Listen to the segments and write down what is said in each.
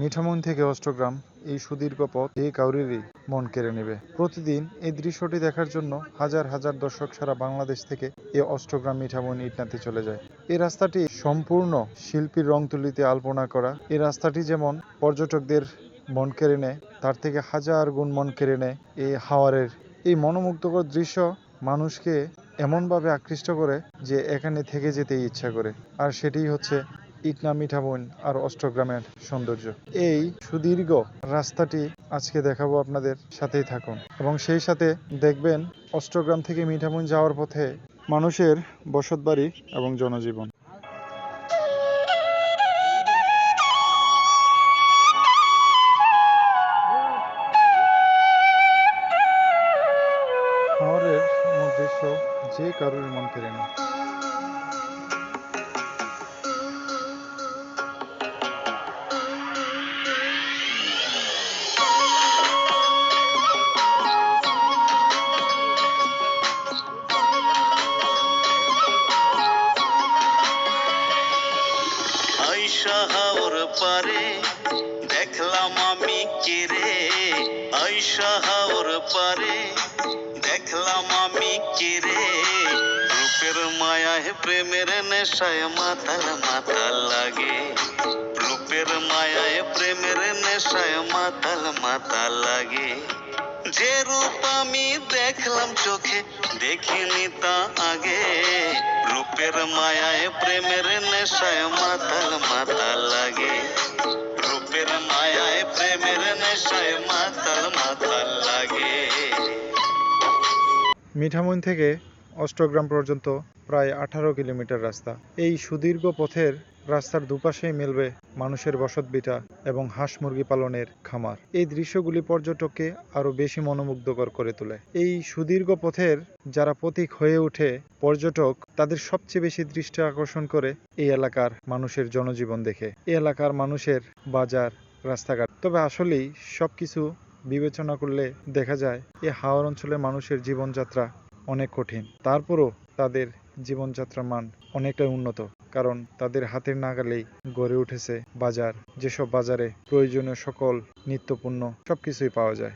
মিঠামন থেকে অষ্টগ্রাম এই সুদীর্ঘ পথ এই কাউরিরই মন কেড়ে নেবে। প্রতিদিন এই দৃশ্যটি দেখার জন্য হাজার হাজার দর্শক সারা বাংলাদেশ থেকে এ অষ্টগ্রাম মিঠামন ইটনাতে চলে যায়। এই রাস্তাটি সম্পূর্ণ শিল্পীর রং তুলিতে আলপনা করা। এই রাস্তাটি যেমন পর্যটকদের মন কেড়ে নেয়, তার থেকে হাজার গুণ মন কেড়ে নেয় এই হাওয়ারের। এই মনোমুগ্ধকর দৃশ্য মানুষকে এমনভাবে আকৃষ্ট করে যে এখানে থেকে যেতে ইচ্ছা করে। আর সেটিই হচ্ছে ইটনা মিঠামইন আর অষ্টগ্রামের সৌন্দর্য। এই সুদীর্ঘ রাস্তাটি আজকে দেখাবো আপনাদের সাথেই থাকুন এবং সেই সাথে দেখবেন অষ্টগ্রাম থেকে মিঠামইন যাওয়ার পথে মানুষের বসতবাড়ি এবং জনজীবন। হাওরের দৃশ্য যে কারোর মন কেড়ে নেয় আইসা হাওর পারে, দেখলাম আমি কেরে আইসা হাওর পারে, দেখলাম আমি কেরে রূপের মায়ায়, প্রেমের নেশায় মাতাল মাতাল লাগে। রূপের মায়ায়, প্রেমের নেশায় মাতাল মাতাল লাগে। যে রূপ আমি দেখলাম চোখে, দেখিনি তা আগে। রূপের মায়ায়, প্রেমের নেশায় মাতাল মাতাল লাগে। রূপের মায়ায়, প্রেমের নেশায় মাতাল মাতাল লাগে। মিঠামইন থেকে অষ্টগ্রাম পর্যন্ত প্রায় আঠারো কিলোমিটার রাস্তা। এই সুদীর্ঘ পথের রাস্তার দুপাশেই মিলবে মানুষের বসতভিটা এবং হাঁস মুরগি পালনের খামার। এই দৃশ্যগুলি পর্যটককে আরও বেশি মনোমুগ্ধকর করে তোলে। এই সুদীর্ঘ পথের যারা পথিক হয়ে ওঠে, পর্যটক তাদের সবচেয়ে বেশি দৃষ্টি আকর্ষণ করে এই এলাকার মানুষের জনজীবন দেখে। এই এলাকার মানুষের বাজার, রাস্তাঘাট। তবে আসলেই সবকিছু বিবেচনা করলে দেখা যায় এই হাওর অঞ্চলের মানুষের জীবনযাত্রা অনেক কঠিন। তারপরও তাদের জীবনযাত্রার মান অনেকটাই উন্নত, কারণ তাদের হাতের নাগালেই গড়ে উঠেছে বাজার। যেসব বাজারে প্রয়োজনীয় সকল নিত্যপণ্য সবকিছুই পাওয়া যায়।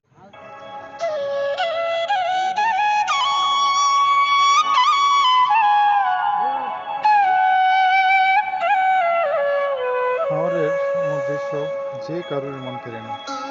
হাওরের দৃশ্য যে কারোর মন কেড়ে নেয়।